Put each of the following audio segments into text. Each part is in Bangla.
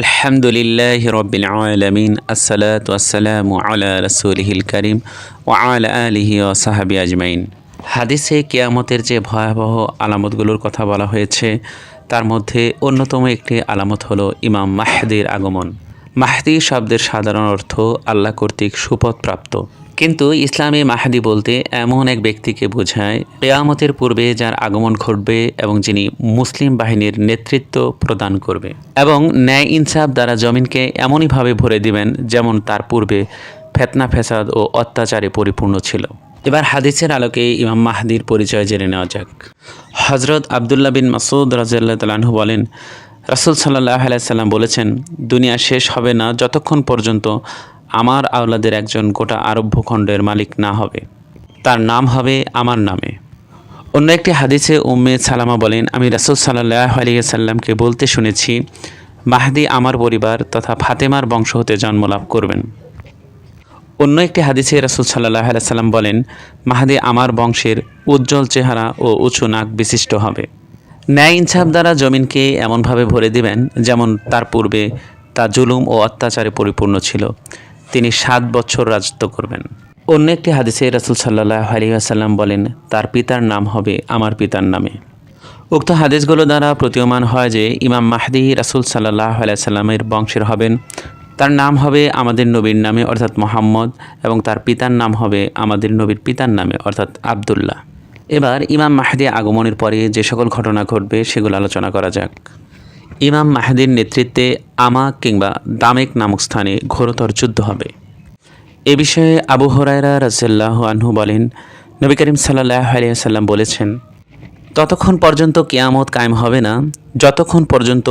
আলহামদুলিল্লাহ রবিল আলমিন, আসসালাত আসসালাম আলা রসুলহিল করিম ও আলা আলিহি ও সাহাবি আজমাইন। হাদিসে কেয়ামতের যে ভয়াবহ আলামতগুলোর কথা বলা হয়েছে, তার মধ্যে অন্যতম একটি আলামত হলো ইমাম মাহদির আগমন। মাহদি শব্দের সাধারণ অর্থ আল্লাহ কর্তৃক সুপথপ্রাপ্ত কিন্তু ইসলামী মাহাদি বলতে এমন এক ব্যক্তিকে বোঝায়, কেয়ামতের পূর্বে যার আগমন ঘটবে এবং যিনি মুসলিম বাহিনীর নেতৃত্ব প্রদান করবে। এবং ন্যায় ইনসাফ দ্বারা জমিনকে এমনইভাবে ভরে দিবেন যেমন তার পূর্বে ফেতনা ফেসাদ ও অত্যাচারে পরিপূর্ণ ছিল। এবার হাদিসের আলোকে ইমাম মাহাদির পরিচয় জেনে নেওয়া যাক। হজরত আবদুল্লাহ বিন মাসুদ রাজিয়াল্লাহ তালাহু বলেন, রাসুল সাল্লাহ আলাইসাল্লাম বলেছেন, দুনিয়া শেষ হবে না যতক্ষণ পর্যন্ত আমার আওলাদের একজন গোটা আরব ভূখণ্ডের মালিক না হবে। তার নাম হবে আমার নামে। অন্য একটি হাদিসে উম্মে সালামা বলেন, আমি রাসুল সাল্লাহ আলিয়াল্লামকে বলতে শুনেছি, মাহদি আমার পরিবার তথা ফাতেমার বংশ হতে জন্মলাভ করবেন। অন্য একটি হাদিসে রাসুল সাল্লাহ সাল্লাম বলেন, মাহাদি আমার বংশের উজ্জ্বল চেহারা ও উঁচু নাক বিশিষ্ট হবে। ন্যায় ইনসাফ দ্বারা জমিনকে এমনভাবে ভরে দিবেন, যেমন তার পূর্বে তা জুলুম ও অত্যাচারে পরিপূর্ণ ছিল। তিনি সাত বছর রাজত্ব করবেন। অন্য একটি হাদিসে রাসুল সাল্লাহ আলিয়াসাল্লাম বলেন, তার পিতার নাম হবে আমার পিতার নামে। উক্ত হাদিসগুলো দ্বারা প্রতীয়মান হয় যে, ইমাম মাহদি রাসুল সাল্লাহ আলাইসাল্লামের বংশের হবেন। তার নাম হবে আমাদের নবীর নামে, অর্থাৎ মোহাম্মদ, এবং তার পিতার নাম হবে আমাদের নবীর পিতার নামে, অর্থাৎ আবদুল্লাহ। এবার ইমাম মাহদি আগমনের পরে যে সকল ঘটনা ঘটবে, সেগুলো আলোচনা করা যাক। ইমাম মাহাদির নেতৃত্বে আমা কিংবা দামেক নামক স্থানে ঘোরতর যুদ্ধ হবে। এ বিষয়ে আবু হরাইরা রাজিয়াল্লাহ আনহু বলেন, নবী করিম সাল্লাহ আলিয়াল্লাম বলেছেন, ততক্ষণ পর্যন্ত কেয়ামত কায়েম হবে না। যতক্ষণ পর্যন্ত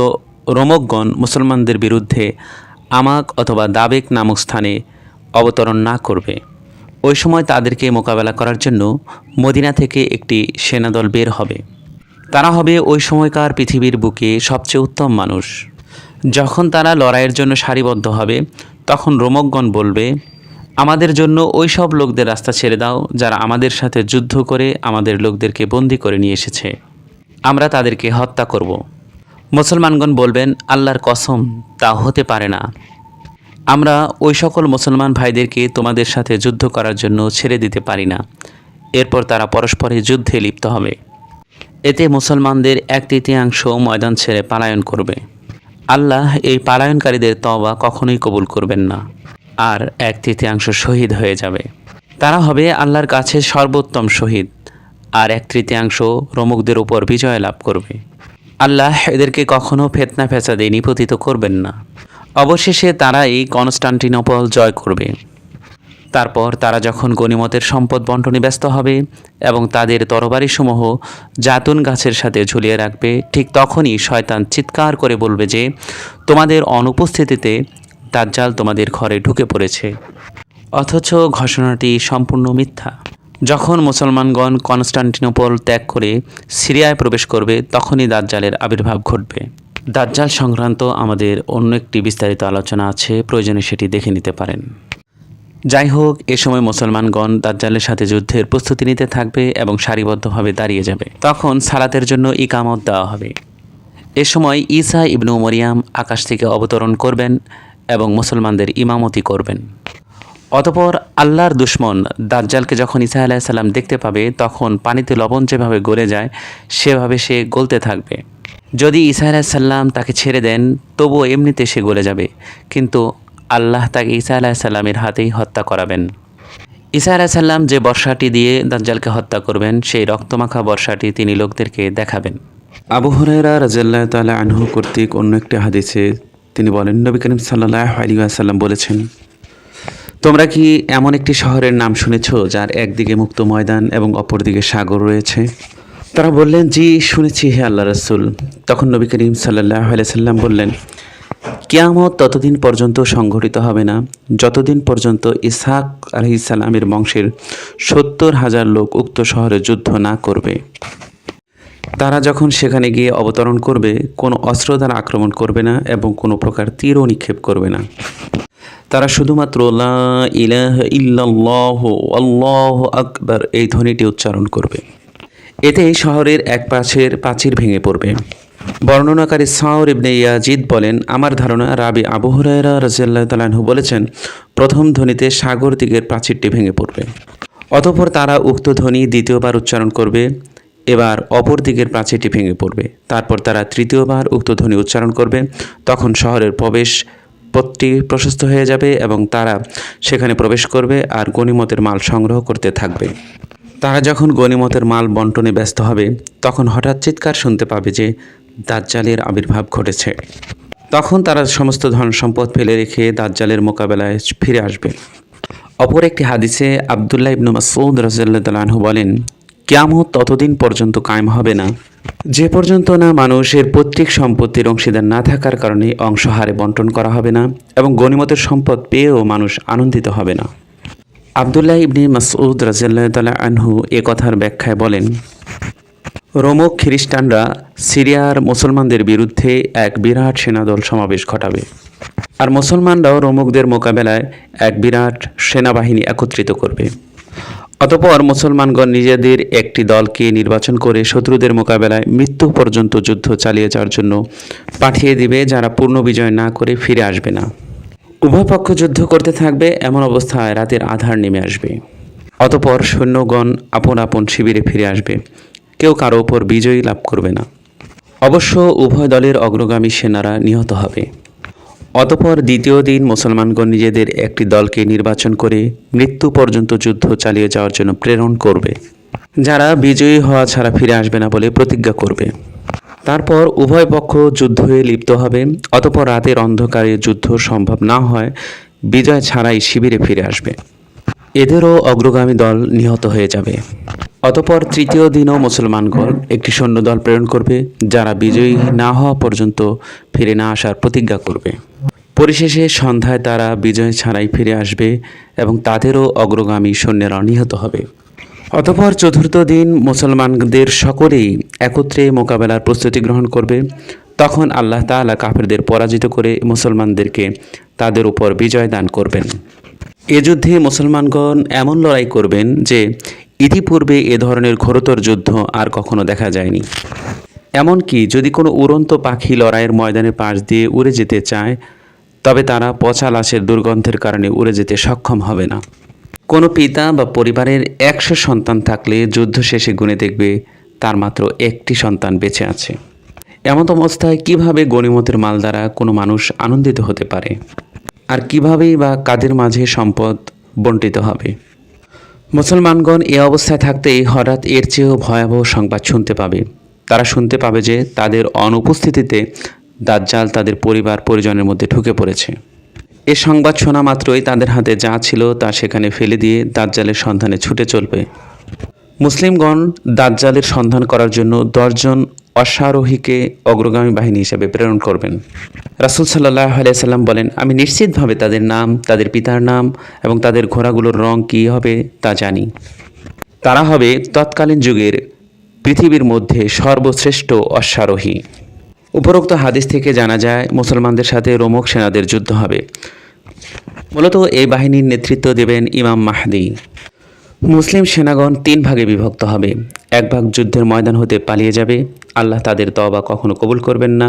রোমকগণ মুসলমানদের বিরুদ্ধে আমাক অথবা দাবেক নামক স্থানে অবতরণ না করবে। ওই সময় তাদেরকে মোকাবেলা করার জন্য মদিনা থেকে একটি সেনাদল বের হবে। তারা হবে ওই সময়কার পৃথিবীর বুকে সবচেয়ে উত্তম মানুষ। যখন তারা লড়াইয়ের জন্য সারিবদ্ধ হবে, তখন রোমকগণ বলবে, আমাদের জন্য ওই সব লোকদের রাস্তা ছেড়ে দাও, যারা আমাদের সাথে যুদ্ধ করে আমাদের লোকদেরকে বন্দি করে নিয়ে এসেছে। আমরা তাদেরকে হত্যা করব। মুসলমানগণ বলবেন, আল্লাহর কসম, তা হতে পারে না। আমরা ওই সকল মুসলমান ভাইদেরকে তোমাদের সাথে যুদ্ধ করার জন্য ছেড়ে দিতে পারি না। এরপর তারা পরস্পরের যুদ্ধে লিপ্ত হবে। এতে মুসলমানদের এক তৃতীয়াংশ ময়দান ছেড়ে পালায়ন করবে। আল্লাহ এই পালায়নকারীদের তবা কখনোই কবুল করবেন না, আর এক তৃতীয়াংশ শহীদ হয়ে যাবে। তারা হবে আল্লাহর কাছে সর্বোত্তম শহীদ, আর এক তৃতীয়াংশ রমুকদের উপর বিজয় লাভ করবে। আল্লাহ এদেরকে কখনো ফেতনা ফেসাদে নিপতিত করবেন না। অবশেষে তারা এই কনস্টান্টিনোপল জয় করবে। তারপর তারা যখন গণিমতের সম্পদ বন্টনে ব্যস্ত হবে এবং তাদের তরবারিসমূহ জাতুন গাছের সাথে ঝুলিয়ে রাখবে, ঠিক তখনই শয়তান চিৎকার করে বলবে যে, তোমাদের অনুপস্থিতিতে দাজ্জাল তোমাদের ঘরে ঢুকে পড়েছে। অথচ ঘোষণাটি সম্পূর্ণ মিথ্যা। যখন মুসলমানগণ কনস্টান্টিনোপল ত্যাগ করে সিরিয়ায় প্রবেশ করবে, তখনই দাজ্জালের আবির্ভাব ঘটবে। দাজ্জাল সংক্রান্ত আমাদের অন্য একটি বিস্তারিত আলোচনা আছে, প্রয়োজনে সেটি দেখে নিতে পারেন। যাই হোক এ সময় মুসলমানগণ দাজ্জালের সাথে যুদ্ধের প্রস্তুতি নিতে থাকবে এবং সারিবদ্ধভাবে দাঁড়িয়ে যাবে। তখন সালাতের জন্য ইকামত দেওয়া হবে। এ সময় ঈসা ইবনু মরিয়াম আকাশ থেকে অবতরণ করবেন এবং মুসলমানদের ইমামতি করবেন। অতপর আল্লাহর দুশ্মন দাজ্জালকে যখন ঈসা আলাইসাল্লাম দেখতে পাবে, তখন পানিতে লবণ যেভাবে গলে যায়, সেভাবে সে গলতে থাকবে। যদি ঈসা আলাইসাল্লাম তাকে ছেড়ে দেন, তবুও এমনিতে সে গলে যাবে। কিন্তু আল্লাহ তাকে ঈসা আলাহিসাল্লামের হাতেই হত্যা করাবেন। ঈসা আলাহিসাল্লাম যে বর্ষাটি দিয়ে দাজ্জালকে হত্যা করবেন, সেই রক্তমাখা বর্ষাটি তিনি লোকদেরকে দেখাবেন। আবু হরাইরা রাজাল্লাহ তালা আনহু কর্তৃক অন্য একটি হাদিসে তিনি বলেন, নবী করিম সাল্লাহ আলী আসাল্লাম বলেছেন, তোমরা কি এমন একটি শহরের নাম শুনেছ যার একদিকে মুক্ত ময়দান এবং অপরদিকে সাগর রয়েছে? তারা বললেন, জি, শুনেছি, হে আল্লাহ রসুল। তখন নবী করিম সাল্লাহ সাল্লাম বললেন কিয়ামত ততদিন পর্যন্ত সংঘটিত হবে না। যতদিন পর্যন্ত ইসাক আলহিসাল্লামের বংশের সত্তর হাজার লোক উক্ত শহরে যুদ্ধ না করবে। তারা যখন সেখানে গিয়ে অবতরণ করবে, কোনো অস্ত্র দ্বারা আক্রমণ করবে না এবং কোনো প্রকার তীরও নিক্ষেপ করবে না। তারা শুধুমাত্র লা এই ধ্বনিটি উচ্চারণ করবে। এতে শহরের এক পাশের প্রাচীর ভেঙে পড়বে। বর্ণনাকারী সাউর ইবনে ইয়াজিদ বলেন, আমার ধারণা রাবি আবু হুরায়রা রাজিয়াল্লাহ তালাহু বলেছেন, প্রথম ধ্বনিতে সাগর দিকের প্রাচীরটি ভেঙে পড়বে। অতঃপর তারা উক্ত ধ্বনি দ্বিতীয়বার উচ্চারণ করবে, এবার অপর দিকের প্রাচীরটি ভেঙে পড়বে। তারপর তারা তৃতীয়বার উক্ত ধ্বনি উচ্চারণ করবে, তখন শহরের প্রবেশ পথটি প্রশস্ত হয়ে যাবে এবং তারা সেখানে প্রবেশ করবে আর গণিমতের মাল সংগ্রহ করতে থাকবে। তারা যখন গণিমতের মাল বন্টনে ব্যস্ত হবে, তখন হঠাৎ চিৎকার শুনতে পাবে যে দাজ্জালের আবির্ভাব ঘটেছে। তখন তারা সমস্ত ধন সম্পদ ফেলে রেখে দাজ্জালের মোকাবেলায় ফিরে আসবে। অপর একটি হাদিসে আবদুল্লাহ ইবনু মাসউদ তাআলা বলেন, কিয়ামত ততদিন পর্যন্ত কায়েম হবে না। যে পর্যন্ত না মানুষের পৈতৃক সম্পত্তির অংশীদার না থাকার কারণে অংশ হারে বন্টন করা হবে না এবং গণিমতের সম্পদ পেয়েও মানুষ আনন্দিত হবে না। আবদুল্লাহ ইবনি মাসউদ রাজিয়াল্লাহ আনহু এ কথার ব্যাখ্যায় বলেন রোমক খ্রিস্টানরা সিরিয়ার মুসলমানদের বিরুদ্ধে এক বিরাট সেনাদল সমাবেশ ঘটাবে। আর মুসলমানরাও রোমকদের মোকাবেলায় এক বিরাট সেনাবাহিনী একত্রিত করবে। অতপর মুসলমানগণ নিজেদের একটি দলকে নির্বাচন করে শত্রুদের মোকাবেলায় মৃত্যু পর্যন্ত যুদ্ধ চালিয়ে যাওয়ার জন্য পাঠিয়ে দিবে, যারা পূর্ণ বিজয় না করে ফিরে আসবে না। উভয় পক্ষ যুদ্ধ করতে থাকবে, এমন অবস্থায় রাতের আধার নেমে আসবে। অতপর সৈন্যগণ আপন আপন শিবিরে ফিরে আসবে। কেউ কারও ওপর বিজয়ী লাভ করবে না। অবশ্য উভয় দলের অগ্রগামী সেনারা নিহত হবে। অতপর দ্বিতীয় দিন মুসলমানগণ নিজেদের একটি দলকে নির্বাচন করে মৃত্যু পর্যন্ত যুদ্ধ চালিয়ে যাওয়ার জন্য প্রেরণ করবে। যারা বিজয়ী হওয়া ছাড়া ফিরে আসবে না বলে প্রতিজ্ঞা করবে। তারপর উভয় পক্ষ যুদ্ধে লিপ্ত হবে। অতপর রাতের অন্ধকারে যুদ্ধ সম্ভব না হয়, বিজয় ছাড়াই শিবিরে ফিরে আসবে। এদেরও অগ্রগামী দল নিহত হয়ে যাবে। অতপর তৃতীয় দিনও মুসলমানগণ একটি সৈন্যদল প্রেরণ করবে, যারা বিজয়ী না হওয়া পর্যন্ত ফিরে না আসার প্রতিজ্ঞা করবে। পরিশেষে সন্ধ্যায় তারা বিজয় ছাড়াই ফিরে আসবে এবং তাদেরও অগ্রগামী সৈন্যেরা নিহত হবে। অতপর চতুর্থ দিন মুসলমানদের সকলেই একত্রে মোকাবেলার প্রস্তুতি গ্রহণ করবে। তখন আল্লাহ তাআলা কাফেরদের পরাজিত করে মুসলমানদেরকে তাদের উপর বিজয় দান করবেন। এ যুদ্ধে মুসলমানগণ এমন লড়াই করবেন যে ইতিপূর্বে এ ধরনের ঘোরতর যুদ্ধ আর কখনো দেখা যায়নি। এমনকি যদি কোনো উড়ন্ত পাখি লড়াইয়ের ময়দানের পাশ দিয়ে উড়ে যেতে চায়, তবে তারা পচা লাশের দুর্গন্ধের কারণে উড়ে যেতে সক্ষম হবে না। কোনো পিতা বা পরিবারের একশো সন্তান থাকলে যুদ্ধ শেষে গুনে দেখবে তার মাত্র একটি সন্তান বেঁচে আছে। এমন অবস্থায় কীভাবে গণিমতের মাল দ্বারা কোনো মানুষ আনন্দিত হতে পারে? আর কিভাবেই বা কাদের মাঝে সম্পদ বন্টিত হবে? মুসলমানগণ এ অবস্থায় থাকতেই হঠাৎ এর চেয়েও ভয়াবহ সংবাদ শুনতে পাবে। তারা শুনতে পাবে যে তাদের অনুপস্থিতিতে দাজ্জাল তাদের পরিবার, পরিজনের মধ্যে ঢুকে পড়েছে। এ সংবাদ শোনা মাত্রই তাদের হাতে যা ছিল তা সেখানে ফেলে দিয়ে দাজ্জালের সন্ধানে ছুটে চলবে। মুসলিমগণ দাজ্জালের সন্ধান করার জন্য দশজন অশ্বারোহীকে অগ্রগামী বাহিনী হিসেবে প্রেরণ করবেন। রাসুল সাল্লাহ আলিয়াল্লাম বলেন, আমি নিশ্চিতভাবে তাদের নাম, তাদের পিতার নাম এবং তাদের ঘোড়াগুলোর রং কী হবে তা জানি। তারা হবে তৎকালীন যুগের পৃথিবীর মধ্যে সর্বশ্রেষ্ঠ অশ্বারোহী। উপরোক্ত হাদিস থেকে জানা যায়, মুসলমানদের সাথে রোমক সেনাদের যুদ্ধ হবে। মূলত এই বাহিনীর নেতৃত্ব দেবেন ইমাম মাহদি। মুসলিম সেনাগণ তিন ভাগে বিভক্ত হবে। এক ভাগ যুদ্ধের ময়দান হতে পালিয়ে যাবে আল্লাহ তাদের তবা কখনো কবুল করবেন না।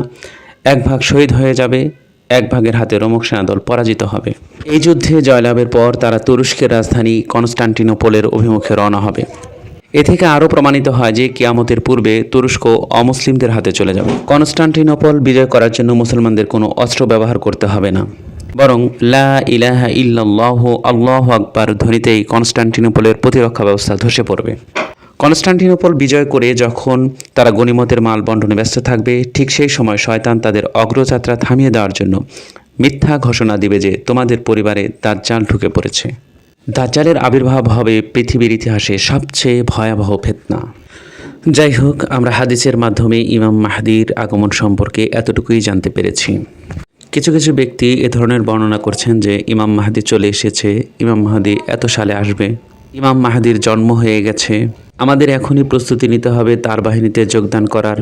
এক ভাগ শহীদ হয়ে যাবে, এক ভাগের হাতে রোমক সেনাদল পরাজিত হবে। এই যুদ্ধে জয়লাভের পর তারা তুরস্কের রাজধানী কনস্টান্টিনোপোলের অভিমুখে রওনা হবে। এ থেকে আরও প্রমাণিত হয় যে কিয়ামতের পূর্বে তুরস্ক অমুসলিমদের হাতে চলে যাবে। কনস্টান্টিনোপল বিজয় করার জন্য মুসলমানদের কোনো অস্ত্র ব্যবহার করতে হবে না। বরং লা ইলাহা ইল্লাল্লাহ, আল্লাহ আকবার ধ্বনিতেই কনস্টান্টিনোপলের প্রতিরক্ষা ব্যবস্থা ধসে পড়বে। কনস্টান্টিনোপল বিজয় করে যখন তারা গণিমতের মাল বন্টনে ব্যস্ত থাকবে, ঠিক সেই সময় শয়তান তাদের অগ্রযাত্রা থামিয়ে দেওয়ার জন্য মিথ্যা ঘোষণা দিবে যে তোমাদের পরিবারে দাজ্জাল ঢুকে পড়েছে। দাজ্জালের আবির্ভাব হবে পৃথিবীর ইতিহাসে সবচেয়ে ভয়াবহ ফেতনা। যাই হোক, আমরা হাদিসের মাধ্যমে ইমাম মাহাদির আগমন সম্পর্কে এতটুকুই জানতে পেরেছি। কিছু কিছু ব্যক্তি এ ধরনের বর্ণনা করছেন যে ইমাম মাহাদি চলে এসেছে। ইমাম মাহাদি এত সালে আসবে। ইমাম মাহাদির জন্ম হয়ে গেছে। আমাদের এখনই প্রস্তুতি নিতে হবে, তার বাহিনীতে যোগদান করার।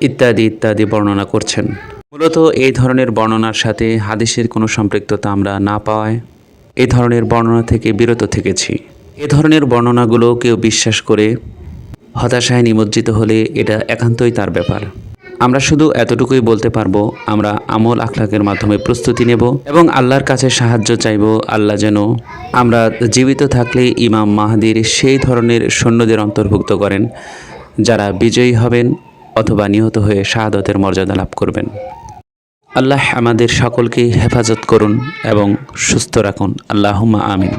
ইত্যাদি ইত্যাদি বর্ণনা করছেন। মূলত এই ধরনের বর্ণনার সাথে হাদিসের কোনো সম্পৃক্ততা আমরা না পাওয়ায় এই ধরনের বর্ণনা থেকে বিরত থেকেছি। এ ধরনের বর্ণনাগুলো কেউ বিশ্বাস করে হতাশায় নিমজ্জিত হলে এটা একান্তই তার ব্যাপার। আমরা শুধু এতটুকুই বলতে পারব, আমরা আমল আখলাকের মাধ্যমে প্রস্তুতি নেব এবং আল্লাহর কাছে সাহায্য চাইব। আল্লাহ যেন আমরা জীবিত থাকলে ইমাম মাহাদির সেই ধরনের সৈন্যদের অন্তর্ভুক্ত করেন, যারা বিজয়ী হবেন অথবা নিহত হয়ে শাহাদতের মর্যাদা লাভ করবেন। আল্লাহ আমাদের সকলকে হেফাজত করুন এবং সুস্থ রাখুন। আল্লাহুম্মা আমিন।